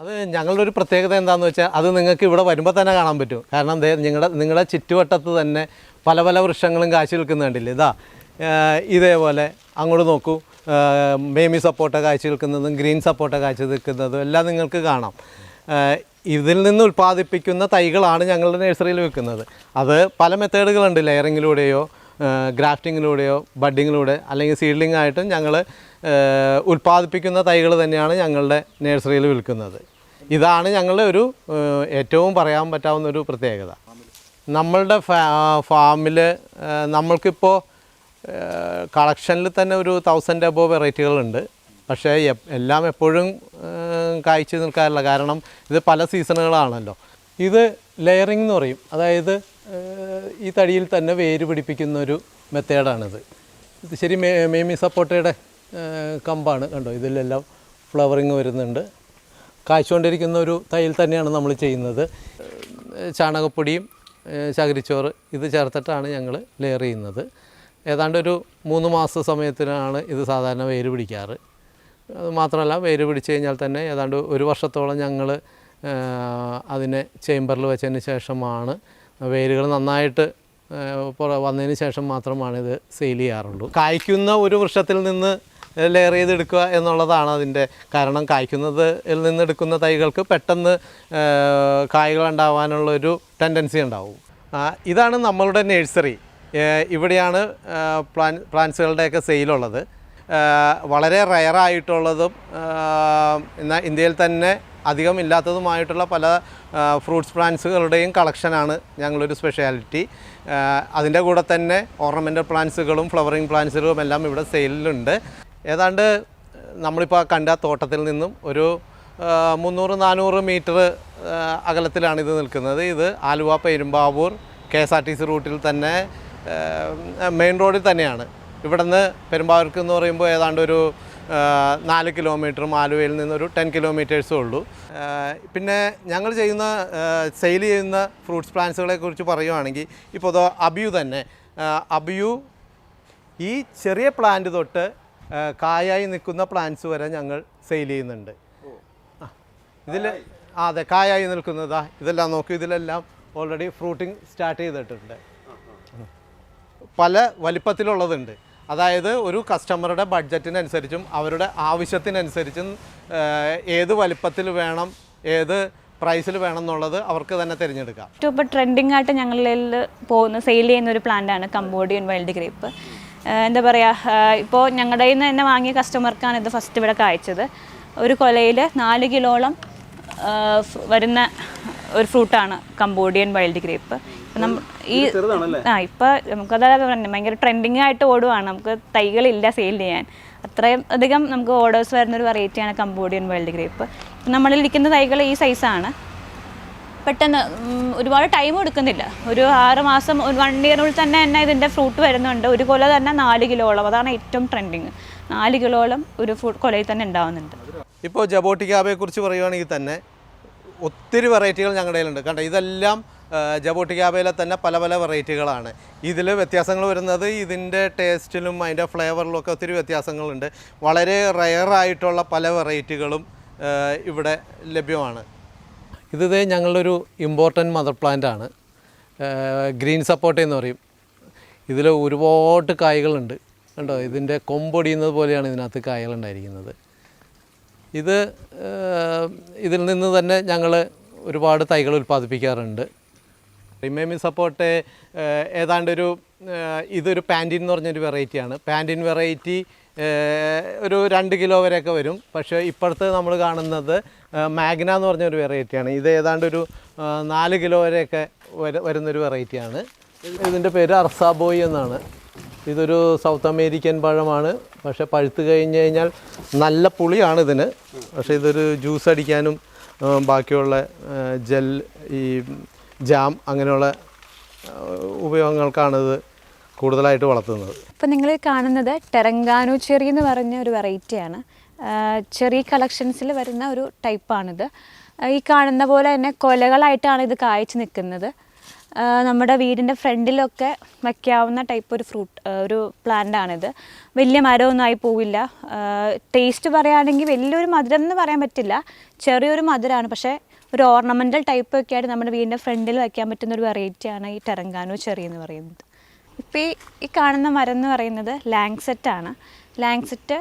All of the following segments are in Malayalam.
അത് ഞങ്ങളുടെ ഒരു പ്രത്യേകത എന്താണെന്ന് വെച്ചാൽ അത് നിങ്ങൾക്ക് ഇവിടെ വരുമ്പോൾ തന്നെ കാണാൻ പറ്റും. കാരണം നിങ്ങളുടെ നിങ്ങളുടെ ചുറ്റുവട്ടത്ത് തന്നെ പല പല വൃക്ഷങ്ങളും കാശി നിൽക്കുന്ന കണ്ടില്ലേ? ഇതാ ഇതേപോലെ അങ്ങോട്ട് നോക്കൂ. മേമി സപ്പോട്ട കാഴ്ച നിൽക്കുന്നതും ഗ്രീൻ സപ്പോട്ട കാഴ്ച നിൽക്കുന്നതും എല്ലാം നിങ്ങൾക്ക് കാണാം. ഇതിൽ നിന്ന് ഉൽപ്പാദിപ്പിക്കുന്ന തൈകളാണ് ഞങ്ങളുടെ നഴ്സറിയിൽ വെക്കുന്നത് അത് പല മെത്തേഡുകളുണ്ട് ലെയറിങ്ങിലൂടെയോ ഗ്രാഫ്റ്റിങ്ങിലൂടെയോ ബഡിങ്ങിലൂടെ അല്ലെങ്കിൽ സീഡ്ലിംഗ് ആയിട്ടും ഞങ്ങൾ ഉൽപ്പാദിപ്പിക്കുന്ന തൈകൾ തന്നെയാണ് ഞങ്ങളുടെ നഴ്സറിയിൽ വിൽക്കുന്നത്. ഇതാണ് ഞങ്ങളുടെ ഒരു ഏറ്റവും പറയാൻ പറ്റാവുന്ന ഒരു പ്രത്യേകത. നമ്മളുടെ ഫാമിൽ നമ്മൾക്കിപ്പോൾ കളക്ഷനിൽ തന്നെ ഒരു തൗസൻഡ് അബോ വെറൈറ്റികളുണ്ട്. പക്ഷേ എല്ലാം എപ്പോഴും കായ്ച്ചു നിൽക്കാറില്ല. കാരണം ഇത് പല സീസണുകളാണല്ലോ. ഇത് ലെയറിംഗ് എന്ന് പറയും. അതായത് ഈ തടിയിൽ തന്നെ വേര് പിടിപ്പിക്കുന്ന ഒരു മെത്തേഡാണിത് ശരി മേ മേമി സപ്പോട്ടയുടെ കമ്പാണ്. കണ്ടോ? ഇതിലെല്ലാം ഫ്ലവറിങ് വരുന്നുണ്ട്. കായ്ച്ചുകൊണ്ടിരിക്കുന്ന ഒരു തൈയിൽ തന്നെയാണ് നമ്മൾ ചെയ്യുന്നത്. ചാണകപ്പൊടിയും ശകരിച്ചോറ് ഇത് ചേർത്തിട്ടാണ് ഞങ്ങൾ ലെയർ ചെയ്യുന്നത്. ഏതാണ്ട് ഒരു മൂന്ന് മാസ സമയത്തിനാണ് ഇത് സാധാരണ വേര് പിടിക്കാറ്. അത് മാത്രമല്ല വേര് പിടിച്ച് കഴിഞ്ഞാൽ തന്നെ ഏതാണ്ട് ഒരു വർഷത്തോളം ഞങ്ങൾ അതിനെ ചേമ്പറിൽ വെച്ചതിന് ശേഷമാണ് വേരുകൾ നന്നായിട്ട് വന്നതിന് ശേഷം മാത്രമാണ് ഇത് സെയിൽ ചെയ്യാറുള്ളൂ. കായ്ക്കുന്ന ഒരു വൃക്ഷത്തിൽ നിന്ന് ലെയർ ചെയ്തെടുക്കുക എന്നുള്ളതാണ് അതിന്റെ കാരണം. കായ്ക്കുന്നതിൽ നിന്നെടുക്കുന്ന തൈകൾക്ക് പെട്ടെന്ന് കായ്കൾ ഉണ്ടാവാനുള്ളൊരു ടെൻഡൻസി ഉണ്ടാവും. ഇതാണ് നമ്മളുടെ നഴ്സറി ഇവിടെയാണ് പ്ലാൻ പ്ലാന്റ്സുകളുടെയൊക്കെ സെയിലുള്ളത് വളരെ റയറായിട്ടുള്ളതും എന്നാൽ ഇന്ത്യയിൽ തന്നെ അധികം ഇല്ലാത്തതുമായിട്ടുള്ള പല ഫ്രൂട്ട്സ് പ്ലാന്റ്സുകളുടെയും കളക്ഷനാണ് ഞങ്ങളൊരു സ്പെഷ്യാലിറ്റി അതിന്റെ കൂടെ തന്നെ ഓർണമെന്റൽ പ്ലാന്റ്സുകളും ഫ്ലവറിങ് പ്ലാന്റ്സുകളും എല്ലാം ഇവിടെ സെയിലിലുണ്ട് ഏതാണ്ട് നമ്മളിപ്പോൾ കണ്ട തോട്ടത്തിൽ നിന്നും ഒരു മുന്നൂറ് നാനൂറ് മീറ്റർ അകലത്തിലാണ് ഇത് നിൽക്കുന്നത്. ഇത് Aluva Perumbavoor K S R T C റൂട്ടിൽ തന്നെ മെയിൻ റോഡിൽ തന്നെയാണ്. ഇവിടുന്ന് പെരുമ്പാവൂർക്ക് എന്ന് പറയുമ്പോൾ ഏതാണ്ട് ഒരു നാല് കിലോമീറ്ററും ആലുവയിൽ നിന്നൊരു ടെൻ കിലോമീറ്റേഴ്സും ഉള്ളൂ. പിന്നെ ഞങ്ങൾ ചെയ്യുന്ന സെയിൽ ചെയ്യുന്ന ഫ്രൂട്ട്സ് പ്ലാന്റ്സുകളെ കുറിച്ച് പറയുവാണെങ്കിൽ ഇപ്പോൾ അബിയു തന്നെ അബിയു ഈ ചെറിയ പ്ലാന്റ് തൊട്ട് കായായി നിൽക്കുന്ന പ്ലാന്റ്സ് വരെ ഞങ്ങൾ സെയിൽ ചെയ്യുന്നുണ്ട്. ഇതിൽ അതെ കായായി നിൽക്കുന്നതാ ഇതെല്ലാം നോക്കൂ ഇതിലെല്ലാം ഓൾറെഡി ഫ്രൂട്ടിങ് സ്റ്റാർട്ട് ചെയ്തിട്ടുണ്ട്. പല വലിപ്പത്തിലുള്ളതുണ്ട്. അതായത് ഒരു കസ്റ്റമറുടെ ബഡ്ജറ്റിനനുസരിച്ചും അവരുടെ ആവശ്യത്തിനനുസരിച്ചും ഏത് വലിപ്പത്തിൽ വേണം ഏത് പ്രൈസിൽ വേണം എന്നുള്ളത് അവർക്ക് തന്നെ തിരഞ്ഞെടുക്കാം. ഏറ്റവും ഇപ്പോൾ ട്രെൻഡിങ് ആയിട്ട് ഞങ്ങളിൽ പോകുന്ന സെയിൽ ചെയ്യുന്ന ഒരു പ്ലാന്റ് ആണ് കംബോഡിയൻ വൈൽഡ് ഗ്രേപ്പ് എന്താ പറയുക ഇപ്പോൾ ഞങ്ങളുടെ നിന്ന് തന്നെ വാങ്ങിയ കസ്റ്റമർക്കാണ് ഇത് ഫസ്റ്റ് ഇവിടെ കായ്ച്ചത്. ഒരു കൊലയിൽ നാല് കിലോളം വരുന്ന ഒരു ഫ്രൂട്ടാണ് കംബോഡിയൻ വൈൽഡ് ഗ്രേപ്പ് ഈ ആ ഇപ്പോൾ നമുക്കത് ഭയങ്കര ട്രെൻഡിങ് ആയിട്ട് ഓടുവാണ്. നമുക്ക് തൈകളില്ല സെയിൽ ചെയ്യാൻ. അത്രയും അധികം നമുക്ക് ഓർഡേഴ്സ് വരുന്ന ഒരു വെറൈറ്റിയാണ് കംബോഡിയൻ വൈൽഡ് ഗ്രേപ്പ് നമ്മളിൽ ഇരിക്കുന്ന തൈകൾ ഈ സൈസാണ് പെട്ടെന്ന് ഒരുപാട് ടൈം എടുക്കുന്നില്ല. ഒരു ആറ് മാസം ഒരു വൺ ഇയറിനുള്ളിൽ തന്നെ തന്നെ ഇതിന്റെ ഫ്രൂട്ട് വരുന്നുണ്ട്. ഒരു കൊല തന്നെ നാല് കിലോളം അതാണ് ഏറ്റവും ട്രെൻഡിങ് നാല് കിലോളം ഒരു ഫ്രൂട്ട് കൊലയിൽ തന്നെ ഉണ്ടാവുന്നുണ്ട്. ഇപ്പോൾ ജബോട്ടിക്കാബയെ കുറിച്ച് പറയുവാണെങ്കിൽ തന്നെ ഒത്തിരി വെറൈറ്റികൾ ഞങ്ങളുടെ കയ്യിലുണ്ട്. കണ്ടോ ഇതെല്ലാം ജബോട്ടിക്കാബയിലെ തന്നെ പല പല വെറൈറ്റികളാണ് ഇതിൽ വ്യത്യാസങ്ങൾ വരുന്നത് ഇതിന്റെ ടേസ്റ്റിലും അതിന്റെ ഫ്ലേവറിലും ഒക്കെ ഒത്തിരി വ്യത്യാസങ്ങളുണ്ട്. വളരെ റയറായിട്ടുള്ള പല വെറൈറ്റികളും ഇവിടെ ലഭ്യമാണ്. ഇത് ഞങ്ങളുടെ ഒരു ഇമ്പോർട്ടന്റ് മദർ പ്ലാന്റ് ആണ്. ഗ്രീൻ സപ്പോർട്ട് എന്ന് പറയും. ഇതിൽ ഒരുപാട് കായ്കളുണ്ട്. കണ്ടോ? ഇതിന്റെ കൊമ്പൊടിയുന്നത് പോലെയാണ് ഇതിനകത്ത് കായകളുണ്ടായിരിക്കുന്നത് ഇത് ഇതിൽ നിന്ന് തന്നെ ഞങ്ങൾ ഒരുപാട് തൈകൾ ഉൽപ്പാദിപ്പിക്കാറുണ്ട്. റിമേമി സപ്പോർട്ട് ഏതാണ്ടൊരു ഇതൊരു പാന്റിൻ എന്ന് പറഞ്ഞൊരു വെറൈറ്റിയാണ് പാന്റിൻ വെറൈറ്റി ഒരു രണ്ട് കിലോ വരെയൊക്കെ വരും. പക്ഷേ ഇപ്പോഴത്തെ നമ്മൾ കാണുന്നത് മാഗ്ന എന്ന് പറഞ്ഞൊരു വെറൈറ്റിയാണ്. ഇത് ഏതാണ്ട് ഒരു നാല് കിലോ വരെയൊക്കെ വര- വരുന്നൊരു വെറൈറ്റിയാണ്. ഇതിന്റെ പേര് അർസാബോയ് എന്നാണ്. ഇതൊരു സൗത്ത് അമേരിക്കൻ പഴമാണ്. പക്ഷേ പഴുത്ത് കഴിഞ്ഞ് കഴിഞ്ഞാൽ നല്ല പുളിയാണ് ഇതിന്. പക്ഷേ ഇതൊരു ജ്യൂസ് അടിക്കാനും ബാക്കിയുള്ള ജെൽ ഈ ജാം അങ്ങനെയുള്ള ഉപയോഗങ്ങൾക്കാണിത്. കൂടുതലായിട്ട് വളർത്തുന്നത്. ഇപ്പം നിങ്ങൾ കാണുന്നത് ടെറങ്കാനു ചെറി എന്ന് പറഞ്ഞ ഒരു വെറൈറ്റിയാണ് ചെറി കളക്ഷൻസിൽ വരുന്ന ഒരു ടൈപ്പാണിത് ഈ കാണുന്ന പോലെ തന്നെ കൊലകളായിട്ടാണ് ഇത് കായ്ച്ചു നിൽക്കുന്നത്. നമ്മുടെ വീടിന്റെ ഫ്രണ്ടിലൊക്കെ വയ്ക്കാവുന്ന ടൈപ്പ് ഒരു ഫ്രൂട്ട് ഒരു പ്ലാന്റാണിത് വലിയ മരമൊന്നും ആയി പോവില്ല. ടേസ്റ്റ് പറയുകയാണെങ്കിൽ വലിയൊരു മധുരം എന്ന് പറയാൻ പറ്റില്ല. ചെറിയൊരു മധുരമാണ് പക്ഷേ ഒരു ഓർണമെന്റൽ ടൈപ്പ് ഒക്കെ ആയിട്ട് നമ്മുടെ വീടിന്റെ ഫ്രണ്ടിൽ വയ്ക്കാൻ പറ്റുന്ന ഒരു വെറൈറ്റിയാണ് ഈ ടെറങ്കാനോ ചെറി എന്ന് പറയുന്നത്. ഇപ്പോൾ ഈ കാണുന്ന മരം എന്ന് പറയുന്നത് ലാങ്സെറ്റാണ്. ലാങ്സെറ്റ്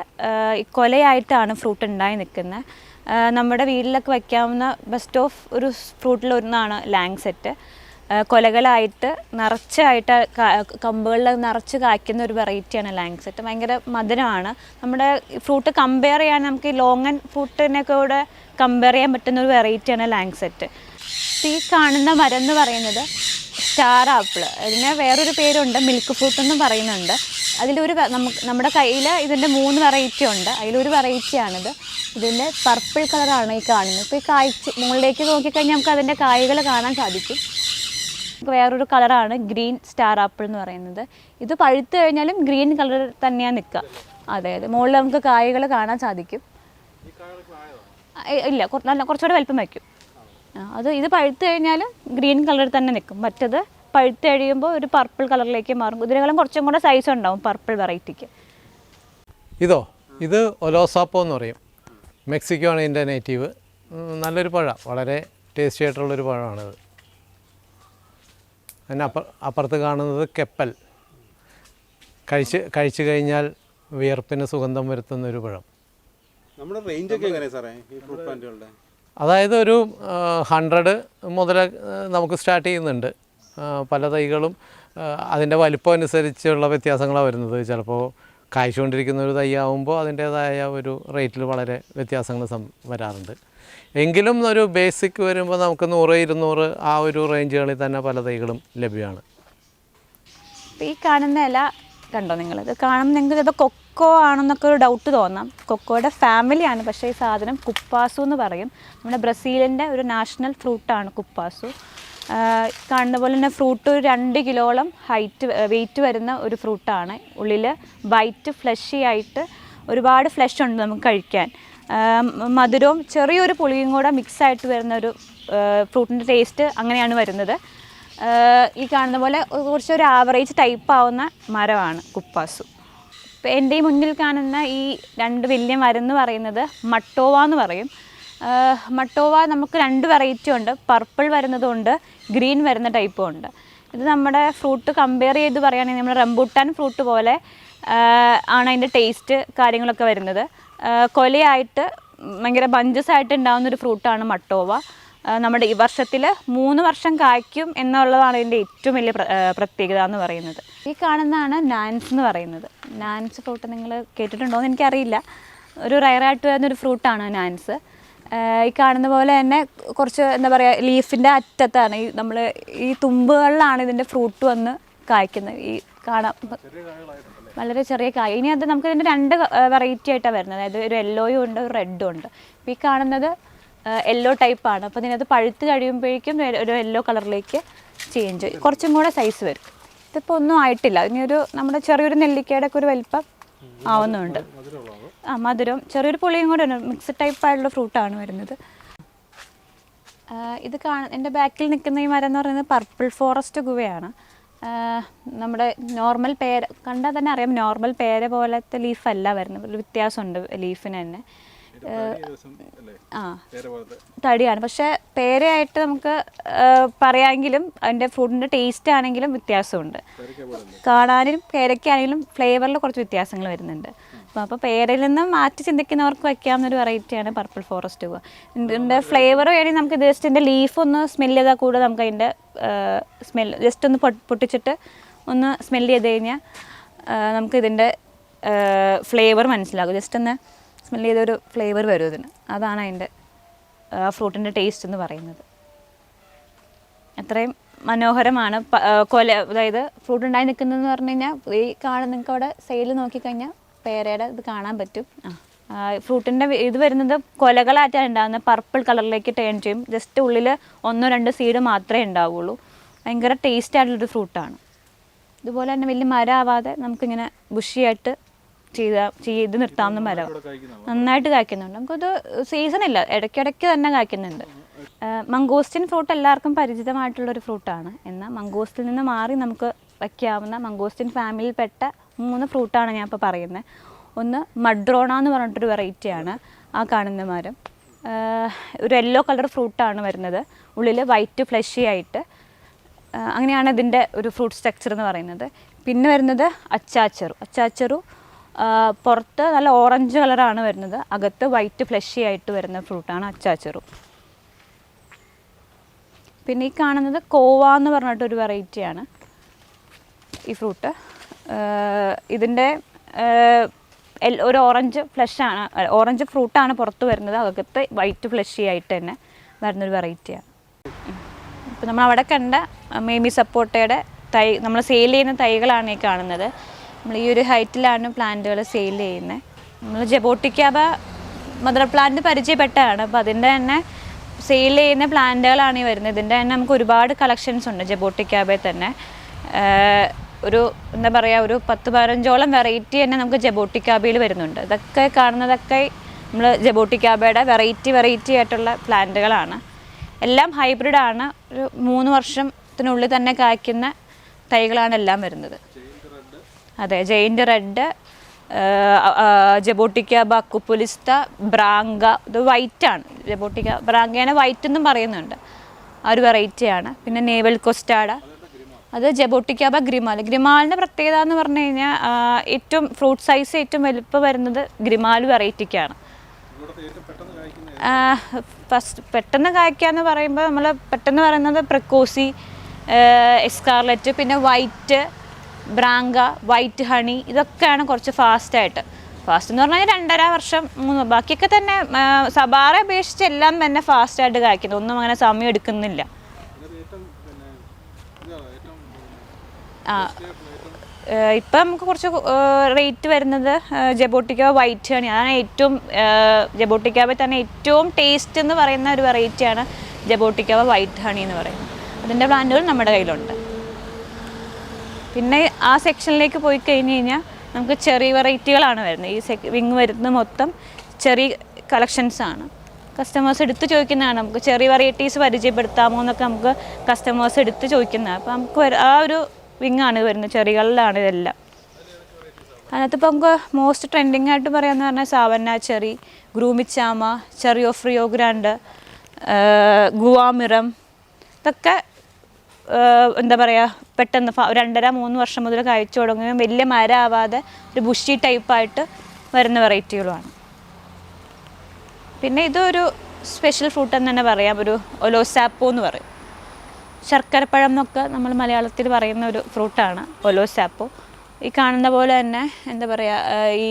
കൊലയായിട്ടാണ് ഫ്രൂട്ട് ഉണ്ടായി നിൽക്കുന്നത് നമ്മുടെ വീട്ടിലൊക്കെ വയ്ക്കാവുന്ന ബെസ്റ്റ് ഓഫ് ഒരു ഫ്രൂട്ടിൽ ഒന്നാണ് ലാങ്സെറ്റ് കൊലകളായിട്ട് നിറച്ചായിട്ട് കമ്പുകളിൽ നിറച്ച് കായ്ക്കുന്ന ഒരു വെറൈറ്റിയാണ് ലാങ്സെറ്റ്. ഭയങ്കര മധുരമാണ്. നമ്മുടെ ഫ്രൂട്ട് കമ്പയർ ചെയ്യാൻ നമുക്ക് ഈ ലോങ്ങൻ ഫ്രൂട്ടിനൊക്കെ കൂടെ കമ്പയർ ചെയ്യാൻ പറ്റുന്ന ഒരു വെറൈറ്റിയാണ് ലാങ്സെറ്റ്. ഈ കാണുന്ന മരം എന്ന് പറയുന്നത് സ്റ്റാർ ആപ്പിൾ ഇതിന് വേറൊരു പേരുണ്ട് മിൽക്ക് ഫ്രൂട്ട് എന്നും പറയുന്നുണ്ട്. അതിലൊരു നമുക്ക് നമ്മുടെ കയ്യിൽ ഇതിന്റെ മൂന്ന് വെറൈറ്റി ഉണ്ട്. അതിലൊരു വെറൈറ്റിയാണിത് ഇതിന്റെ പർപ്പിൾ കളറാണ് ഈ കാണുന്നത്. ഇപ്പോൾ ഈ കായ്ച്ച് മുകളിലേക്ക് നോക്കിക്കഴിഞ്ഞാൽ നമുക്ക് അതിന്റെ കായ്കൾ കാണാൻ സാധിക്കും. വേറൊരു കളറാണ് ഗ്രീൻ സ്റ്റാർ ആപ്പിൾ എന്ന് പറയുന്നത്. ഇത് പഴുത്ത് കഴിഞ്ഞാലും ഗ്രീൻ കളർ തന്നെയാണ് നിൽക്കുക അതെ അതെ മുകളിൽ നമുക്ക് കായ്കൾ കാണാൻ സാധിക്കും. ഇല്ല കുറച്ചുകൂടെ വലിപ്പം വയ്ക്കും. അത് ഇത് പഴുത്ത് കഴിഞ്ഞാൽ ഗ്രീൻ കളറിൽ തന്നെ നിൽക്കും. മറ്റത് പഴുത്ത് കഴിയുമ്പോൾ ഒരു പർപ്പിൾ കളറിലേക്ക് മാറും. ഇതിനേക്കാളും കുറച്ചും കൂടെ സൈസ് ഉണ്ടാവും പർപ്പിൾ വെറൈറ്റിക്ക്. ഇതോ ഇത് ഒലോസാപ്പോ എന്ന് പറയും. മെക്സിക്കോ ആണ് ഇതിന്റെ നേറ്റീവ് നല്ലൊരു പഴം. വളരെ ടേസ്റ്റി ആയിട്ടുള്ളൊരു പഴമാണിത് അതിന് അപ്പുറ അപ്പുറത്ത് കാണുന്നത് കെപ്പൽ. കഴിച്ച് കഴിച്ചു കഴിഞ്ഞാൽ വിയർപ്പിന് സുഗന്ധം വരുത്തുന്ന ഒരു പഴം. നമ്മുടെ റേഞ്ച് ഒക്കെ എങ്ങനെയാ സാറേ? ഈ ഫ്രൂട്ട് പ്ലാന്റുകളുടെ അതായത് ഒരു ഹൺഡ്രഡ് മുതൽ നമുക്ക് സ്റ്റാർട്ട് ചെയ്യുന്നുണ്ട്. പല തൈകളും അതിന്റെ വലിപ്പം അനുസരിച്ചുള്ള വ്യത്യാസങ്ങളാണ് വരുന്നത്. ചിലപ്പോൾ കായ്ച്ചുകൊണ്ടിരിക്കുന്ന ഒരു തൈ ആവുമ്പോൾ അതിന്റേതായ ഒരു റേറ്റിൽ വളരെ വ്യത്യാസങ്ങൾ സം വരാറുണ്ട്. എങ്കിലും ഒരു ബേസിക് വരുമ്പോൾ നമുക്ക് നൂറ് ഇരുന്നൂറ് ആ ഒരു റേഞ്ചുകളിൽ തന്നെ പല തൈകളും ലഭ്യമാണ്. ഈ കാണുന്ന ഇല കണ്ടോ നിങ്ങൾ? ഇത് കാണുന്ന നിങ്ങൾക്ക് ചിലപ്പോൾ കൊക്കോ ആണെന്നൊക്കെ ഒരു ഡൗട്ട് തോന്നാം. കൊക്കോയുടെ ഫാമിലിയാണ് പക്ഷേ ഈ സാധനം കുപ്പാസു എന്ന് പറയും. നമ്മുടെ ബ്രസീലിന്റെ ഒരു നാഷണൽ ഫ്രൂട്ടാണ് കുപ്പാസു. കാണുന്ന പോലെ തന്നെ ഫ്രൂട്ട് ഒരു രണ്ട് കിലോളം ഹൈറ്റ് വെയിറ്റ് വരുന്ന ഒരു ഫ്രൂട്ടാണ് ഉള്ളിൽ വൈറ്റ് ഫ്ലഷി ആയിട്ട് ഒരുപാട് ഫ്ലഷ് ഉണ്ട് നമുക്ക് കഴിക്കാൻ. മധുരവും ചെറിയൊരു പുളിയും കൂടെ മിക്സ് ആയിട്ട് വരുന്ന ഒരു ഫ്രൂട്ടിന്റെ ടേസ്റ്റ് അങ്ങനെയാണ് വരുന്നത്. ഈ കാണുന്ന പോലെ കുറച്ചൊരു ആവറേജ് ടൈപ്പ് ആവുന്ന മരമാണ് കുപ്പാസു. എന്റെ ഈ മുന്നിൽ കാണുന്ന ഈ രണ്ട് വലിയ മരുന്ന് പറയുന്നത് മട്ടോവ എന്ന് പറയും. മട്ടോവ നമുക്ക് രണ്ട് വെറൈറ്റി ഉണ്ട്. പർപ്പിൾ വരുന്നതുണ്ട് ഗ്രീൻ വരുന്ന ടൈപ്പും ഉണ്ട്. ഇത് നമ്മുടെ ഫ്രൂട്ട് കമ്പയർ ചെയ്ത് പറയുകയാണെങ്കിൽ നമ്മുടെ റംബൂട്ടാൻ ഫ്രൂട്ട് പോലെ ആണ് അതിന്റെ ടേസ്റ്റ് കാര്യങ്ങളൊക്കെ വരുന്നത്. കൊലയായിട്ട് ഭയങ്കര ബഞ്ചസ് ആയിട്ട് ഉണ്ടാകുന്ന ഒരു ഫ്രൂട്ടാണ് മട്ടോവ. നമ്മുടെ ഈ വർഷത്തിൽ മൂന്ന് വർഷം കായ്ക്കും എന്നുള്ളതാണ് ഇതിന്റെ ഏറ്റവും വലിയ പ്ര- പ്രത്യേകത എന്ന് പറയുന്നത്. ഈ കാണുന്നതാണ് നാൻസ് എന്ന് പറയുന്നത്. നാൻസ് ഫ്രൂട്ട് നിങ്ങൾ കേട്ടിട്ടുണ്ടോ എന്ന് എനിക്കറിയില്ല. ഒരു റയറായിട്ട് വരുന്ന ഒരു ഫ്രൂട്ടാണ് നാൻസ്. ഈ കാണുന്ന പോലെ തന്നെ കുറച്ച് എന്താ പറയുക ലീഫിന്റെ അറ്റത്താണ്. ഈ നമ്മൾ ഈ തുമ്പുകളിലാണ് ഇതിന്റെ ഫ്രൂട്ട് വന്ന് കായ്ക്കുന്നത്. ഈ കാണാം. വളരെ ചെറിയ കായ. ഇനി അത് നമുക്ക് ഇതിന്റെ രണ്ട് വെറൈറ്റി ആയിട്ടാണ് വരുന്നത്. അതായത് ഒരു യെല്ലോയും ഉണ്ട് ഒരു റെഡും ഉണ്ട്. ഈ കാണുന്നത് യെല്ലോ ടൈപ്പാണ് അപ്പോൾ ഇതിനകത്ത് പഴുത്ത് കഴിയുമ്പോഴേക്കും ഒരു- യെല്ലോ കളറിലേക്ക് ചേഞ്ച് ചെയ്യും കുറച്ചും കൂടെ സൈസ് വരും. ഇതിപ്പോൾ ഒന്നും ആയിട്ടില്ല. ഇനിയൊരു ഒരു നമ്മുടെ ചെറിയൊരു നെല്ലിക്കയുടെ ഒക്കെ ഒരു വലിപ്പം ആവുന്നുണ്ട്. ആ മധുരം. ചെറിയൊരു പുളിയും കൂടെ മിക്സ്ഡ് ടൈപ്പ് ആയിട്ടുള്ള ഫ്രൂട്ടാണ് വരുന്നത്. ഇത് കാണാൻ എന്റെ ബാക്കിൽ നിൽക്കുന്ന ഈ മരം എന്ന് പറയുന്നത് പർപ്പിൾ ഫോറസ്റ്റ് ഗുവയാണ് നമ്മുടെ നോർമൽ പേര കണ്ടാൽ തന്നെ അറിയാം നോർമൽ പേര പോലത്തെ ലീഫല്ല വരുന്നത്. ഒരു വ്യത്യാസമുണ്ട് ലീഫിന് തന്നെ. ആ. തടിയാണ്. പക്ഷെ പേരയായിട്ട് നമുക്ക് പറയാമെങ്കിലും അതിന്റെ ഫുഡിന്റെ ടേസ്റ്റ് ആണെങ്കിലും വ്യത്യാസമുണ്ട്. കാണാനും പേരയ്ക്കാണെങ്കിലും ഫ്ലേവറിൽ കുറച്ച് വ്യത്യാസങ്ങൾ വരുന്നുണ്ട്. അപ്പോൾ അപ്പോൾ പേരയിൽ നിന്ന് മാറ്റി ചിന്തിക്കുന്നവർക്ക് വയ്ക്കാവുന്ന ഒരു വെറൈറ്റിയാണ് പർപ്പിൾ ഫോറസ്റ്റ് പൂവ് ഇതിന്റെ ഫ്ലേവർ വേണമെങ്കിൽ നമുക്ക് ജസ്റ്റ് ഇതിന്റെ ലീഫ് ഒന്ന് സ്മെൽ ചെയ്താൽ കൂടെ നമുക്ക് അതിന്റെ സ്മെൽ ജസ്റ്റ് ഒന്ന് പൊട്ടിച്ചിട്ട് ഒന്ന് സ്മെൽ ചെയ്ത് കഴിഞ്ഞാൽ നമുക്ക് ഇതിന്റെ ഫ്ലേവർ മനസ്സിലാകും. ജസ്റ്റ് ഒന്ന് സ്മെൽ ചെയ്തൊരു ഫ്ലേവർ വരും ഇതിന് അതാണ് അതിന്റെ ഫ്രൂട്ടിന്റെ ടേസ്റ്റ് എന്ന് പറയുന്നത്. അത്രയും മനോഹരമാണ്. കൊല അതായത് ഫ്രൂട്ട് ഉണ്ടായി നിൽക്കുന്നതെന്ന് പറഞ്ഞു കഴിഞ്ഞാൽ ഈ കാണുന്ന നിങ്ങൾക്ക് അവിടെ സെയിൽ നോക്കിക്കഴിഞ്ഞാൽ പേരയുടെ ഇത് കാണാൻ പറ്റും. ആ. ഫ്രൂട്ടിന്റെ ഇത് വരുന്നത് കൊലകളായിട്ടാണ് ഉണ്ടാകുന്നത്. പർപ്പിൾ കളറിലേക്ക് ടേൺ ചെയ്യും. ജസ്റ്റ് ഉള്ളിൽ ഒന്നോ രണ്ടോ സീഡ് മാത്രമേ ഉണ്ടാവുള്ളൂ. ഭയങ്കര ടേസ്റ്റ് ആയിട്ടുള്ളൊരു ഫ്രൂട്ടാണ് ഇതുപോലെ തന്നെ വലിയ മരം ആവാതെ നമുക്കിങ്ങനെ ബുഷിയായിട്ട് ചെയ്ത ചെയ്ത് നിർത്താമെന്നും പറയാം നന്നായിട്ട് കായ്ക്കുന്നുണ്ട്. നമുക്കത് സീസൺ ഇല്ല. ഇടയ്ക്കിടയ്ക്ക് തന്നെ കായ്ക്കുന്നുണ്ട്. മംഗോസ്റ്റിൻ ഫ്രൂട്ട് എല്ലാവർക്കും പരിചിതമായിട്ടുള്ളൊരു ഫ്രൂട്ടാണ് എന്നാൽ മംഗോസ്റ്റിൽ നിന്ന് മാറി നമുക്ക് വയ്ക്കാവുന്ന മംഗോസ്റ്റിൻ ഫാമിലിയിൽപ്പെട്ട മൂന്ന് ഫ്രൂട്ടാണ് ഞാൻ ഇപ്പോൾ പറയുന്നത് ഒന്ന് മഡ്രോണ എന്ന് പറഞ്ഞിട്ടൊരു വെറൈറ്റിയാണ് ആ കാണുന്ന മരം. ഒരു യെല്ലോ കളർ ഫ്രൂട്ടാണ് വരുന്നത്. ഉള്ളിൽ വൈറ്റ് ഫ്ലഷി ആയിട്ട്. അങ്ങനെയാണ് ഇതിന്റെ ഒരു ഫ്രൂട്ട് സ്ട്രക്ചർ എന്ന് പറയുന്നത്. പിന്നെ വരുന്നത് അച്ചാച്ചറു. അച്ചാച്ചറു പുറത്ത് നല്ല ഓറഞ്ച് കളറാണ് വരുന്നത്. അകത്ത് വൈറ്റ് ഫ്ലഷി ആയിട്ട് വരുന്ന ഫ്രൂട്ടാണ് അച്ചാച്ചെറു. പിന്നെ ഈ കാണുന്നത് കോവ എന്ന് പറഞ്ഞിട്ടൊരു വെറൈറ്റിയാണ് ഈ ഫ്രൂട്ട് ഇതിന്റെ ഒരു ഓറഞ്ച് ഫ്ലഷാണ് ഓറഞ്ച് ഫ്രൂട്ടാണ് പുറത്ത് വരുന്നത്. അകത്ത് വൈറ്റ് ഫ്ലഷി ആയിട്ട് തന്നെ വരുന്നൊരു വെറൈറ്റിയാണ് ഇപ്പോൾ നമ്മൾ അവിടെ കണ്ട മേമി സപ്പോട്ടയുടെ തൈ നമ്മൾ സെയിൽ ചെയ്യുന്ന തൈകളാണ് ഈ കാണുന്നത്. നമ്മൾ ഈ ഒരു ഹൈറ്റിലാണ് പ്ലാന്റുകൾ സെയിൽ ചെയ്യുന്നത് നമ്മൾ ജബോട്ടിക്കാബ മദർ പ്ലാന്റ് പരിചയപ്പെട്ടതാണ്. അപ്പോൾ അതിന്റെ തന്നെ സെയിൽ ചെയ്യുന്ന പ്ലാന്റുകളാണ് ഈ വരുന്നത്. ഇതിന്റെ തന്നെ നമുക്ക് ഒരുപാട് കളക്ഷൻസ് ഉണ്ട് ജബോട്ടിക്കാബയിൽ തന്നെ. ഒരു എന്താ പറയുക ഒരു പത്ത് പതിനഞ്ചോളം വെറൈറ്റി തന്നെ നമുക്ക് ജബോട്ടിക്കാബയിൽ വരുന്നുണ്ട്. ഇതൊക്കെ കാണുന്നതൊക്കെ നമ്മൾ ജബോട്ടിക്കാബയുടെ വെറൈറ്റി വെറൈറ്റി ആയിട്ടുള്ള പ്ലാന്റുകളാണ്. എല്ലാം ഹൈബ്രിഡാണ് ഒരു മൂന്ന് വർഷത്തിനുള്ളിൽ തന്നെ കായ്ക്കുന്ന തൈകളാണ് എല്ലാം വരുന്നത്. അതെ ജയിന്റെ റെഡ് ജബോട്ടിക്ക ബക്കുപുലിസ്ത ബ്രാങ്ക ഇത് ആണ് ജബോട്ടിക്ക ബ്രാങ്കേനെ വൈറ്റ് എന്നും പറയുന്നുണ്ട്. ആ ഒരു വെറൈറ്റിയാണ്. പിന്നെ നേവൽ കൊസ്റ്റാഡ. അത് ജബോട്ടിക്കാബ ഗ്രിമാൽ. ഗ്രിമാലിന്റെ പ്രത്യേകത എന്ന് പറഞ്ഞു കഴിഞ്ഞാൽ ഏറ്റവും ഫ്രൂട്ട് സൈസ് ഏറ്റവും വലുപ്പം വരുന്നത് ഗ്രിമാൽ വെറൈറ്റിക്കാണ്. ഫസ്റ്റ് പെട്ടെന്ന് കായ്ക്കാന്ന് പറയുമ്പോൾ നമ്മൾ പെട്ടെന്ന് പറയുന്നത് പ്രക്കോസി എസ്കാർലറ്റ് പിന്നെ വൈറ്റ് ബ്രാങ്ക വൈറ്റ് ഹണി ഇതൊക്കെയാണ് കുറച്ച് ഫാസ്റ്റായിട്ട് ഫാസ്റ്റ് എന്ന് പറഞ്ഞാൽ രണ്ടര വർഷം മൂന്ന് ബാക്കിയൊക്കെ തന്നെ സബാറെ അപേക്ഷിച്ച് എല്ലാം തന്നെ ഫാസ്റ്റായിട്ട് കായ്ക്കുന്നു. ഒന്നും അങ്ങനെ സമയം എടുക്കുന്നില്ല. ഇപ്പം നമുക്ക് കുറച്ച് റേറ്റ് വരുന്നത് ജബോട്ടിക്ക വൈറ്റ് ഹണി. അതാണ് ഏറ്റവും ജബോട്ടിക്കാവ തന്നെ ഏറ്റവും ടേസ്റ്റ് എന്ന് പറയുന്ന ഒരു വെറൈറ്റിയാണ് ജബോട്ടിക്കാവ വൈറ്റ് ഹണി എന്ന് പറയുന്നത്. അതിന്റെ പ്ലാന്റുകൾ നമ്മുടെ കയ്യിലുണ്ട്. പിന്നെ ആ സെക്ഷനിലേക്ക് പോയി കഴിഞ്ഞ് കഴിഞ്ഞാൽ നമുക്ക് ചെറിയ വെറൈറ്റികളാണ് വരുന്നത്. ഈ സെക് വിങ് വരുന്നത് മൊത്തം ചെറിയ കളക്ഷൻസ് ആണ്. കസ്റ്റമേഴ്സ് എടുത്ത് ചോദിക്കുന്നതാണ്. നമുക്ക് ചെറിയ വെറൈറ്റീസ് പരിചയപ്പെടുത്താമോ എന്നൊക്കെ നമുക്ക് കസ്റ്റമേഴ്സ് എടുത്ത് ചോദിക്കുന്നതാണ്. അപ്പോൾ നമുക്ക് ആ ഒരു വിങ് ആണ് വരുന്നത്. ചെറികളിലാണ് ഇതെല്ലാം. അതിനകത്ത് ഇപ്പോൾ നമുക്ക് മോസ്റ്റ് ട്രെൻഡിങ് ആയിട്ട് പറയാമെന്ന് പറഞ്ഞാൽ സാവന്ന ചെറി ഗ്രൂമിച്ചാമ ചെറിയോ ഫ്രിയോ ഗ്രാൻഡ് ഗുവാമിറം ഇതൊക്കെ എന്താ പറയുക പെട്ടെന്ന് രണ്ടര മൂന്ന് വർഷം മുതൽ കഴിച്ചു തുടങ്ങുകയും വലിയ മരമാവാതെ ഒരു ബുഷി ടൈപ്പായിട്ട് വരുന്ന വെറൈറ്റികളുമാണ്. പിന്നെ ഇതൊരു സ്പെഷ്യൽ ഫ്രൂട്ട് എന്ന് തന്നെ പറയാം ഒരു ഒലോസാപ്പോ എന്ന് പറയും. ശർക്കരപ്പഴം എന്നൊക്കെ നമ്മൾ മലയാളത്തിൽ പറയുന്ന ഒരു ഫ്രൂട്ടാണ് ഒലോസാപ്പോ. ഈ കാണുന്ന പോലെ തന്നെ എന്താ പറയുക ഈ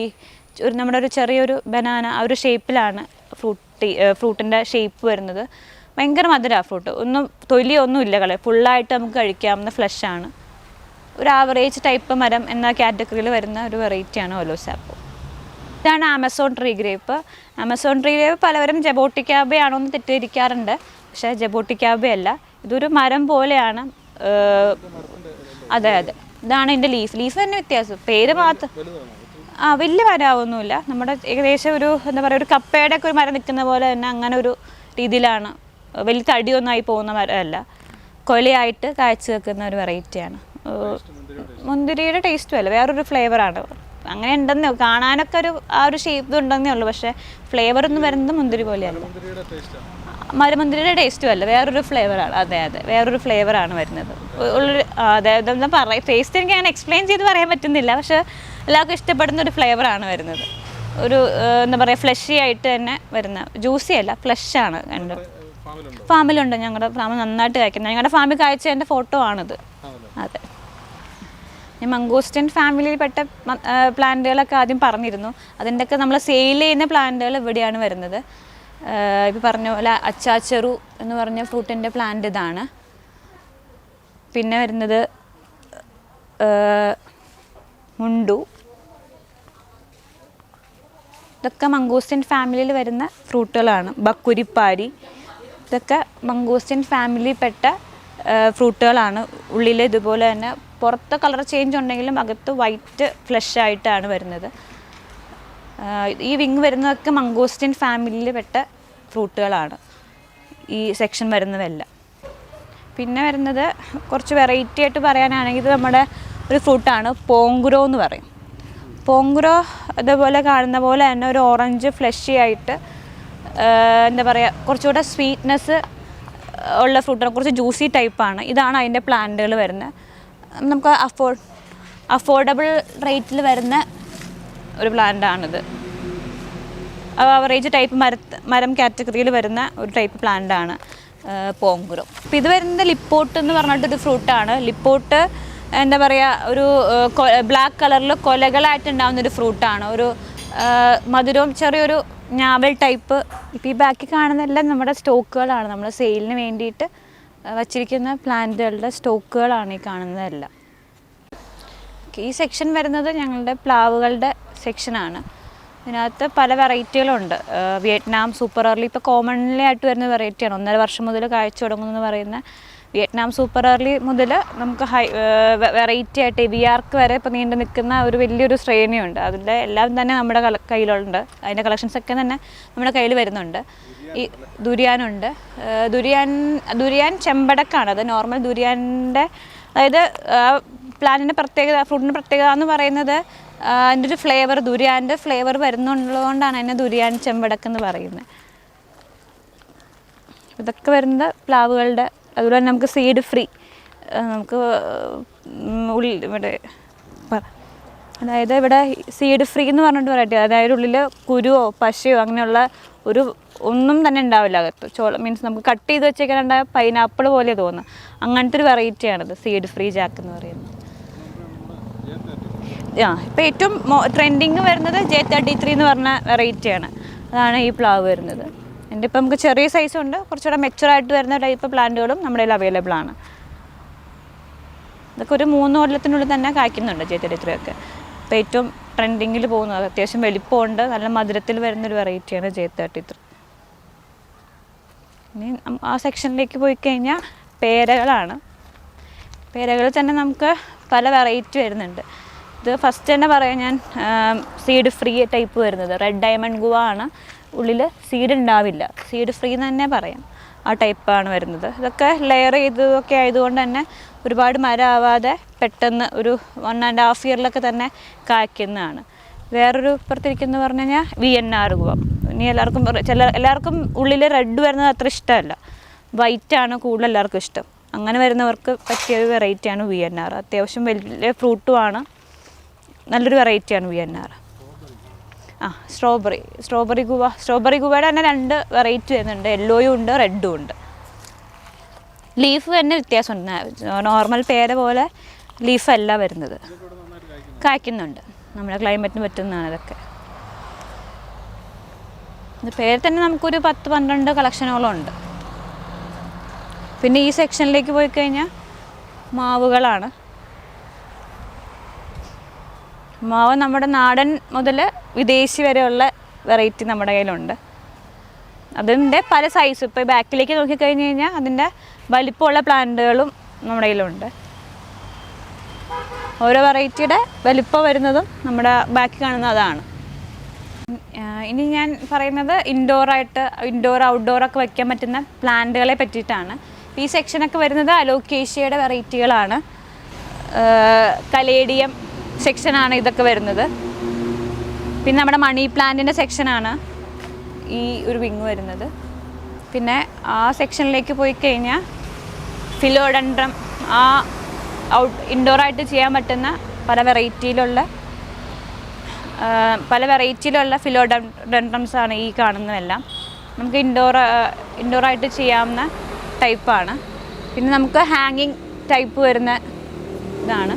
ഒരു നമ്മുടെ ഒരു ചെറിയൊരു ബനാന ആ ഒരു ഷേപ്പിലാണ് ഫ്രൂട്ടി ഫ്രൂട്ടിന്റെ ഷേപ്പ് വരുന്നത്. ഭയങ്കര മധുരമാണ് ഫ്രൂട്ട് ഒന്നും തൊലി ഒന്നും ഇല്ല കളർ ഫുള്ളായിട്ട് നമുക്ക് കഴിക്കാവുന്ന ഫ്ലഷ് ആണ്. ഒരു ആവറേജ് ടൈപ്പ് മരം എന്ന കാറ്റഗറിയിൽ വരുന്ന ഒരു വെറൈറ്റിയാണ് ഒലോസാപ്പോ ഇതാണ് Amazon tree grape Amazon tree grape പലവരും ജബോട്ടിക്കാബയാണോ എന്ന് തെറ്റിദ്ധരിക്കാറുണ്ട്. പക്ഷേ ജബോട്ടിക്കാബയല്ല ഇതൊരു മരം പോലെയാണ് അതെ അതെ. ഇതാണ് ഇതിന്റെ ലീഫ് ലീഫ് തന്നെ വ്യത്യാസം. പേര് മാത്രം ആ വലിയ മരമാവൊന്നുമില്ല നമ്മുടെ ഏകദേശം ഒരു എന്താ പറയുക ഒരു കപ്പയുടെ ഒക്കെ ഒരു മരം നിൽക്കുന്ന പോലെ തന്നെ അങ്ങനെ ഒരു രീതിയിലാണ് വലിയ തടിയൊന്നായി പോകുന്ന മരമല്ല കൊലയായിട്ട് കാഴ്ച വെക്കുന്ന ഒരു വെറൈറ്റിയാണ്. മുന്തിരിയുടെ ടേസ്റ്റും അല്ല. വേറൊരു ഫ്ലേവറാണ് അങ്ങനെ ഉണ്ടെന്നേ കാണാനൊക്കെ ഒരു ആ ഒരു ഷേപ്പ് ഉണ്ടെന്നേ ഉള്ളൂ. പക്ഷേ ഫ്ലേവർ ഒന്നും വരുന്നത് മുന്തിരി പോലെയല്ല. മരമുന്തിരിയുടെ ടേസ്റ്റും അല്ല. വേറൊരു ഫ്ലേവറാണ് അതെ അതെ. വേറൊരു ഫ്ലേവറാണ് വരുന്നത്. ഉള്ളൊരു അതെ എന്താ പറയുക ടേസ്റ്റ് എനിക്ക് അങ്ങനെ എക്സ്പ്ലെയിൻ ചെയ്ത് പറയാൻ പറ്റുന്നില്ല. പക്ഷേ എല്ലാവർക്കും ഇഷ്ടപ്പെടുന്ന ഒരു ഫ്ലേവറാണ് വരുന്നത്. ഒരു എന്താ പറയുക ഫ്ലഷി ആയിട്ട് തന്നെ വരുന്ന ജ്യൂസി അല്ല ഫ്ലഷ് ആണ്. രണ്ട് ഫാമിലുണ്ട്? ഞങ്ങളുടെ ഫാമിൽ നന്നായിട്ട് കായ്ക്കുന്നത് ഞങ്ങളുടെ ഫാമിൽ കായ്ച്ചതിന്റെ ഫോട്ടോ ആണിത്. അതെ. ഞാൻ മംഗോസ്റ്റിൻ ഫാമിലിയിൽപ്പെട്ട പ്ലാന്റുകളൊക്കെ ആദ്യം പറഞ്ഞിരുന്നു. അതിന്റെയൊക്കെ നമ്മൾ സെയിൽ ചെയ്യുന്ന പ്ലാന്റുകൾ ഇവിടെയാണ് വരുന്നത്. ഇപ്പോൾ പറഞ്ഞ പോലെ അച്ചാച്ചെറു എന്ന് പറഞ്ഞ ഫ്രൂട്ടിന്റെ പ്ലാന്റ് ഇതാണ്. പിന്നെ വരുന്നത് മുണ്ടു. ഇതൊക്കെ മംഗൂസ്റ്റിൻ ഫാമിലിയിൽ വരുന്ന ഫ്രൂട്ടുകളാണ്. ബക്കുരിപ്പാരി ഇതൊക്കെ ഫാമിലിയിൽപ്പെട്ട പെട്ട ഫ്രൂട്ടുകളാണ് ഉള്ളിൽ ഇതുപോലെ തന്നെ പുറത്ത് കളർ ചേഞ്ച് ഉണ്ടെങ്കിലും അകത്ത് വൈറ്റ് ഫ്ലഷ് ആയിട്ടാണ് വരുന്നത്. ഈ വിങ് വരുന്നതൊക്കെ മംഗോസ്റ്റൻ ഫാമിലിയിൽ പെട്ട ഫ്രൂട്ടുകളാണ് ഈ സെക്ഷൻ വരുന്നതെല്ലാം. പിന്നെ വരുന്നത് കുറച്ച് വെറൈറ്റി ആയിട്ട് പറയാനാണെങ്കിൽ ഇത് നമ്മുടെ ഒരു ഫ്രൂട്ടാണ് പോങ്കുരോ എന്ന് പറയും. പോങ്കുരോ ഇതുപോലെ കാണുന്ന പോലെ തന്നെ ഒരു ഓറഞ്ച് ഫ്ലഷി ആയിട്ട് എന്താ പറയുക കുറച്ചുകൂടെ സ്വീറ്റ്നെസ് ഉള്ള ഫ്രൂട്ടാണ് കുറച്ച് ജ്യൂസി ടൈപ്പാണ് ഇതാണ് അതിന്റെ പ്ലാന്റുകൾ വരുന്നത് നമുക്ക് അഫോർ അഫോർഡബിൾ റേറ്റിൽ വരുന്ന ഒരു പ്ലാന്റാണിത് അവറേജ് ടൈപ്പ് മര മരം കാറ്റഗറിയിൽ വരുന്ന ഒരു ടൈപ്പ് പ്ലാന്റാണ് പോങ്കുരു. അപ്പോൾ ഇത് വരുന്നത് ലിപ്പോട്ട് എന്ന് പറഞ്ഞിട്ടൊരു ഫ്രൂട്ടാണ് ലിപ്പോട്ട് എന്താ പറയുക ഒരു ബ്ലാക്ക് കളറിൽ കൊലകളായിട്ട് ഉണ്ടാകുന്ന ഒരു ഫ്രൂട്ടാണ് ഒരു മധുരവും ചെറിയൊരു ഞാവൽ ടൈപ്പ് ഇപ്പോൾ ഈ ബാക്കി കാണുന്നതെല്ലാം നമ്മുടെ സ്റ്റോക്കുകളാണ് നമ്മൾ സെയിലിന് വേണ്ടിയിട്ട് വച്ചിരിക്കുന്ന പ്ലാന്റുകളുടെ സ്റ്റോക്കുകളാണ് ഈ കാണുന്നതെല്ലാം. ഈ സെക്ഷൻ വരുന്നത് ഞങ്ങളുടെ പ്ലാവുകളുടെ സെക്ഷനാണ് ഇതിനകത്ത് പല വെറൈറ്റികളുണ്ട് വിയറ്റ്നാം സൂപ്പർ ഏർലി ഇപ്പോൾ കോമൺലി ആയിട്ട് വരുന്ന വെറൈറ്റിയാണ് ഒന്നര വർഷം മുതൽ കാഴ്ച എന്ന് പറയുന്ന വിയറ്റ്നാം സൂപ്പർ ഏർലി മുതൽ നമുക്ക് ഹൈ വെറൈറ്റി ആയിട്ട് എവിയാർക്ക് വരെ ഇപ്പോൾ നീണ്ടു നിൽക്കുന്ന ഒരു വലിയൊരു ശ്രേണിയുണ്ട്. അതിന്റെ എല്ലാം തന്നെ നമ്മുടെ കയ്യിലുണ്ട്. അതിന്റെ കളക്ഷൻസ് ഒക്കെ തന്നെ നമ്മുടെ കയ്യിൽ വരുന്നുണ്ട്. ഈ ദുരിയാനുണ്ട് ദുരിയാൻ ദുരിയാൻ ചെമ്പടക്കാണ്. അത് നോർമൽ ദുരിയാന്റെ അതായത് പ്ലാന്റിന്റെ പ്രത്യേകത ഫ്രൂട്ടിന്റെ പ്രത്യേകത എന്ന് പറയുന്നത് അതിന്റെ ഒരു ഫ്ലേവർ ദുരിയാന്റെ ഫ്ലേവർ വരുന്നുള്ളതുകൊണ്ടാണ് അതിനെ ദുരിയാൻ ചെമ്പടക്ക് എന്ന് പറയുന്നത്. ഇതൊക്കെ വരുന്നത് പ്ലാവുകളുടെ അതുപോലെ തന്നെ നമുക്ക് സീഡ് ഫ്രീ നമുക്ക് ഉള്ളിൽ ഇവിടെ അതായത് ഇവിടെ സീഡ് ഫ്രീ എന്ന് പറഞ്ഞിട്ട് പറയട്ടെ അതായത് ഉള്ളിൽ കുരുവോ പശയോ അങ്ങനെയുള്ള ഒരു ഒന്നും തന്നെ ഉണ്ടാവില്ല അകത്ത്. ചോള മീൻസ് നമുക്ക് കട്ട് ചെയ്ത് വെച്ചേക്കാനുണ്ടായ പൈനാപ്പിൾ പോലെ തോന്നുന്നു. അങ്ങനത്തെ ഒരു വെറൈറ്റിയാണിത് സീഡ് ഫ്രീ ജാക്ക് എന്ന് പറയുന്നത്. ആ ഇപ്പോൾ ഏറ്റവും ട്രെൻഡിങ് വരുന്നത് ജെ തേർട്ടി ത്രീ എന്ന് പറഞ്ഞ വെറൈറ്റിയാണ് അതാണ് ഈ പ്ലാവ് വരുന്നത്. എന്റെ ഇപ്പം നമുക്ക് ചെറിയ സൈസ് ഉണ്ട് കുറച്ചുകൂടെ മെച്ചുറായിട്ട് വരുന്ന ടൈപ്പ് പ്ലാന്റുകളും നമ്മുടെ കയ്യിൽ അവൈലബിൾ ആണ്. ഇതൊക്കെ ഒരു മൂന്ന് കൊല്ലത്തിനുള്ളിൽ തന്നെ കായ്ക്കുന്നുണ്ട് ജെ തേർട്ടി ത്രീ ഏറ്റവും ട്രെൻഡിങ്ങിൽ പോകുന്നത്. അത്യാവശ്യം വലിപ്പമുണ്ട്. നല്ല മധുരത്തിൽ വരുന്നൊരു വെറൈറ്റിയാണ് ജെ തേർട്ടി ത്രീ ഇനി ആ സെക്ഷനിലേക്ക് പോയി കഴിഞ്ഞാൽ പേരകളാണ്. പേരകളിൽ തന്നെ നമുക്ക് പല വെറൈറ്റി വരുന്നുണ്ട്. ഇത് ഫസ്റ്റ് തന്നെ പറയാം ഞാൻ സീഡ് ഫ്രീ ടൈപ്പ് വരുന്നത്. റെഡ് ഡയമണ്ട് ഗുവ ആണ്. ഉള്ളിൽ സീഡ് ഉണ്ടാവില്ല സീഡ് ഫ്രീ തന്നെ പറയാം. ആ ടൈപ്പാണ് വരുന്നത്. ഇതൊക്കെ ലെയർ ചെയ്തതൊക്കെ ആയതുകൊണ്ട് തന്നെ ഒരുപാട് മരമാവാതെ പെട്ടെന്ന് ഒരു വൺ ആൻഡ് ഹാഫ് ഇയറിലൊക്കെ തന്നെ കായ്ക്കുന്നതാണ്. വേറൊരു പുറത്തിരിക്കുന്ന പറഞ്ഞു കഴിഞ്ഞാൽ വി എൻ ആർ ഗുവ ഇനി എല്ലാവർക്കും ചില എല്ലാവർക്കും ഉള്ളിൽ റെഡ് വരുന്നത് അത്ര ഇഷ്ടമല്ല. വൈറ്റാണ് കൂടുതൽ എല്ലാവർക്കും ഇഷ്ടം. അങ്ങനെ വരുന്നവർക്ക് പറ്റിയ ഒരു വെറൈറ്റിയാണ് വി എൻ ആർ അത്യാവശ്യം വലിയ ഫ്രൂട്ടുമാണ് നല്ലൊരു വെറൈറ്റിയാണ് വി എൻ ആർ ആ സ്ട്രോബെറി സ്ട്രോബെറി ഗുവ സ്ട്രോബെറി ഗുവയുടെ തന്നെ രണ്ട് വെറൈറ്റി വരുന്നുണ്ട്. യെല്ലോയും ഉണ്ട് റെഡും ഉണ്ട്. ലീഫ് തന്നെ വ്യത്യാസമുണ്ട്. നോർമൽ പേര പോലെ ലീഫല്ല വരുന്നത്. കായ്ക്കുന്നുണ്ട്. നമ്മുടെ ക്ലൈമറ്റിന് പറ്റുന്നതാണ് ഇതൊക്കെ ഇത് പേര് തന്നെ നമുക്കൊരു പത്ത് പന്ത്രണ്ട് കളക്ഷനോളം ഉണ്ട്. പിന്നെ ഈ സെക്ഷനിലേക്ക് പോയി കഴിഞ്ഞാൽ മാവുകളാണ്. മാവ് നമ്മുടെ നാടൻ മുതൽ വിദേശി വരെയുള്ള വെറൈറ്റി നമ്മുടെ കയ്യിലുണ്ട്. അതിന്റെ പല സൈസ് ഇപ്പോൾ ബാക്കിലേക്ക് നോക്കിക്കഴിഞ്ഞ് കഴിഞ്ഞാൽ അതിന്റെ വലിപ്പമുള്ള പ്ലാന്റുകളും നമ്മുടെ കയ്യിലുണ്ട്. ഓരോ വെറൈറ്റിയുടെ വലിപ്പം വരുന്നതും നമ്മുടെ ബാക്കി കാണുന്ന അതാണ്. ഇനി ഞാൻ പറയുന്നത് ഇൻഡോറായിട്ട് ഇൻഡോർ ഔട്ട്ഡോർ ഒക്കെ വയ്ക്കാൻ പറ്റുന്ന പ്ലാന്റുകളെ പറ്റിയിട്ടാണ്. ഈ സെക്ഷനൊക്കെ വരുന്നത് അലോക്കേഷ്യയുടെ വെറൈറ്റികളാണ് കലേഡിയം സെക്ഷനാണ് ഇതൊക്കെ വരുന്നത്. പിന്നെ നമ്മുടെ മണി പ്ലാന്റിന്റെ സെക്ഷനാണ് ഈ ഒരു വിങ് വരുന്നത്. പിന്നെ ആ സെക്ഷനിലേക്ക് പോയി കഴിഞ്ഞാൽ ഫിലോഡൻഡ്രം ആ ഔട്ട് ഇൻഡോറായിട്ട് ചെയ്യാൻ പറ്റുന്ന പല വെറൈറ്റിയിലുള്ള പല വെറൈറ്റിയിലുള്ള ഫിലോഡൻഡ്രംസ് ആണ് ഈ കാണുന്നതെല്ലാം. നമുക്ക് ഇൻഡോർ ഇൻഡോറായിട്ട് ചെയ്യാവുന്ന ടൈപ്പാണ്. പിന്നെ നമുക്ക് ഹാങ്ങിങ് ടൈപ്പ് വരുന്ന ഇതാണ്.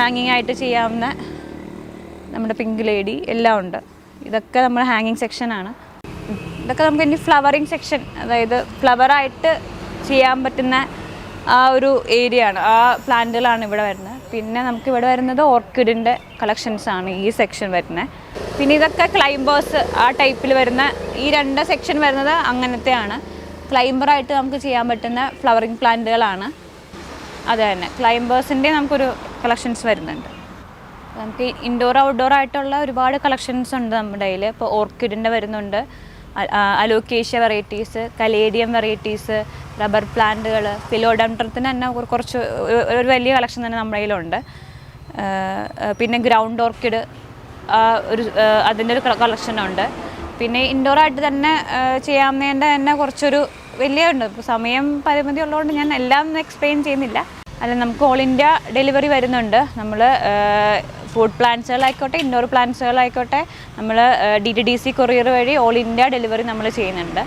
ഹാങ്ങിങ് ആയിട്ട് ചെയ്യാവുന്ന നമ്മുടെ പിങ്ക് ലേഡി എല്ലാം ഉണ്ട്. ഇതൊക്കെ നമ്മുടെ ഹാങ്ങിങ് സെക്ഷനാണ് ഇതൊക്കെ നമുക്ക് ഇനി ഫ്ലവറിങ് സെക്ഷൻ അതായത് ഫ്ലവറായിട്ട് ചെയ്യാൻ പറ്റുന്ന ആ ഒരു ഏരിയ ആണ്. ആ പ്ലാന്റുകളാണ് ഇവിടെ വരുന്നത്. പിന്നെ നമുക്ക് ഇവിടെ വരുന്നത് ഓർക്കിഡിന്റെ കളക്ഷൻസ് ആണ് ഈ സെക്ഷൻ വരുന്നത്. പിന്നെ ഇതൊക്കെ ക്ലൈംബേഴ്സ് ആ ടൈപ്പിൽ വരുന്ന ഈ രണ്ട് സെക്ഷൻ വരുന്നത് അങ്ങനത്തെയാണ്. ക്ലൈംബറായിട്ട് നമുക്ക് ചെയ്യാൻ പറ്റുന്ന ഫ്ലവറിങ് പ്ലാന്റുകളാണ് അത് തന്നെ ക്ലൈംബേഴ്സിന്റെ നമുക്കൊരു കളക്ഷൻസ് വരുന്നുണ്ട്. നമുക്ക് ഇൻഡോർ ഔട്ട്ഡോർ ആയിട്ടുള്ള ഒരുപാട് കളക്ഷൻസ് ഉണ്ട് നമ്മുടെ കയ്യിൽ ഇപ്പോൾ ഓർക്കിഡിന്റെ വരുന്നുണ്ട്. Alocasia varieties caladium varieties rubber പ്ലാന്റുകൾ ഫിലോഡംട്രത്തിന് തന്നെ കുറ- കുറച്ച് ഒരു- വലിയ കളക്ഷൻ തന്നെ നമ്മുടെ കയ്യിലുണ്ട്. പിന്നെ ഗ്രൗണ്ട് ഓർക്കിഡ് ഒരു അതിന്റെ ഒരു കളക്ഷനുണ്ട് പിന്നെ ഇൻഡോർ ആയിട്ട് തന്നെ ചെയ്യാവുന്നതിന്റെ തന്നെ കുറച്ചൊരു വലിയ ഉണ്ട് ഇപ്പോൾ സമയം പരിമിതി ഉള്ളതുകൊണ്ട് ഞാൻ എല്ലാം എക്സ്പ്ലെയിൻ ചെയ്യുന്നില്ല. അല്ല നമുക്ക് ഓൾ ഇന്ത്യ ഡെലിവറി വരുന്നുണ്ട്. നമ്മൾ ഫുഡ് പ്ലാന്റ്സുകളായിക്കോട്ടെ ഇൻഡോർ പ്ലാന്റ്സുകളായിക്കോട്ടെ നമ്മൾ D T D C courier വഴി ഓൾ ഇന്ത്യ ഡെലിവറി നമ്മൾ ചെയ്യുന്നുണ്ട്.